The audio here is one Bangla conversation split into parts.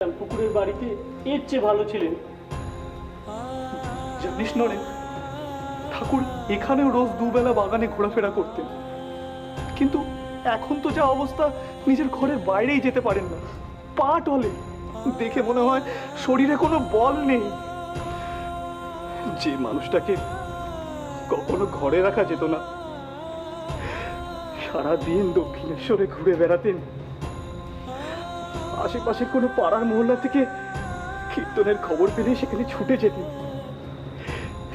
পুকুরের বাড়িতে এর চেয়ে ভালো ছিলেন। জানিস নরে, ঠাকুর এখানেও রোজ দুবেলা বাগানে ঘোরাফেরা করতেন। কিন্তু এখন তো যা অবস্থা, নিজের ঘরের বাইরেই যেতে পারেন না। পা টলে। দেখে মনে হয় শরীরে কোনো বল নেই। যে মানুষটাকে কখনো ঘরে রাখা যেত না, সারাদিন দক্ষিণেশ্বরে ঘুরে বেড়াতেন। আশেপাশে কোনো পাড়ার মহল্লা থেকে কীর্তনের খবর পেলে সেখানে ছুটে যেতেন।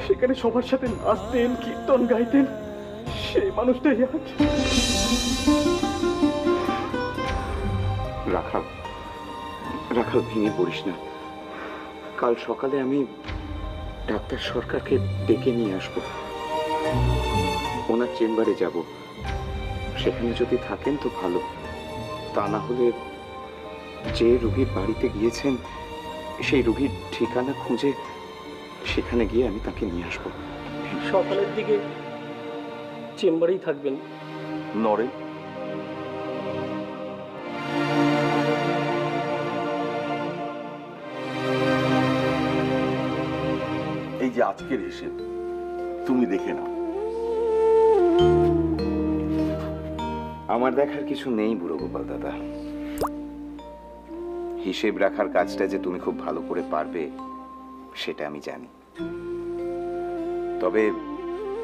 সেখানে সবার সাথে নাচতেন, কীর্তন গাইতেন। সেই মানুষটাই আজ রাখাল রাখাল, ভেঙে পড়িস না। কাল সকালে আমি ডাক্তার সরকারকে ডেকে নিয়ে আসব। ওনার চেম্বারে যাব। সেখানে যদি থাকেন তো ভালো। তা না হলে যে রুগীর বাড়িতে গিয়েছেন সেই রুগীর ঠিকানা খুঁজে সেখানে গিয়ে আমি তাকে নিয়ে আসব। সকালের দিকে চেম্বারেই থাকবেন। নরেন? এই যে আজকের হিসেব তুমি দেখে নাও। আমার দেখার কিছু নেই বুড়ো গোপাল দাদা। হিসেব রাখার কাজটা যে তুমি খুব ভালো করে পারবে, সেটা আমি জানি। তবে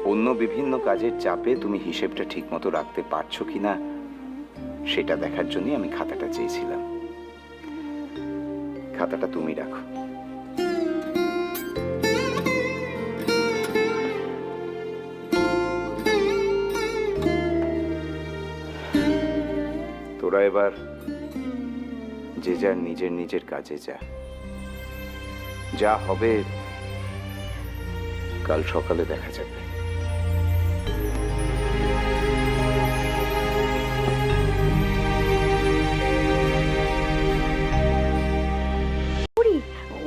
অন্য বিভিন্ন কাজের চাপে তুমি হিসেবটা ঠিকমতো রাখতে পারছ কি না সেটা দেখার জন্যই আমি খাতাটা চেয়েছিলাম। খাতাটা তুমি রাখো। তোরা এবার যে যার নিজের নিজের কাজে যা। যা হবে, কাল সকালে দেখা যাবে।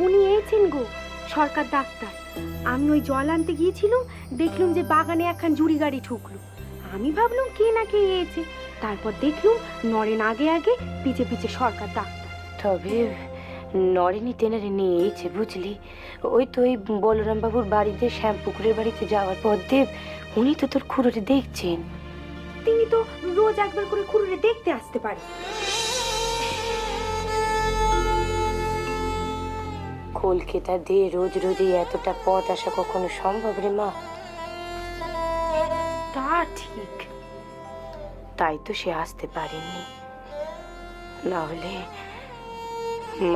উনি এসেছেন গো, সরকার ডাক্তার। আমি ওই জল আনতে গিয়েছিলাম, দেখলাম যে বাগানে একখান জুড়ি গাড়ি ঠুকলো। আমি ভাবলাম কে না কে এসেছে। তারপর দেখলুম, নরেন আগে আগে, পিছে পিছে সরকার ডাক্তার। তবে নরেনি টেনারে নিয়েছে বুঝলি ওই তো ওই বলরাম বাবুর বাড়িতে শ্যামপুকুরের বাড়িতে যাওয়ার পর দেব উনি তো তোর খুঁড়োরে দেখছেন। তিনি তো রোজ একবার করে খুঁড়ে দেখতে আসতে পারে। কলকাতা দিয়ে রোজ রোজ এতটা পথ আসা কখনো সম্ভব রে মা। তা ঠিক। তাই তো সে আসতে পারেনি না হলে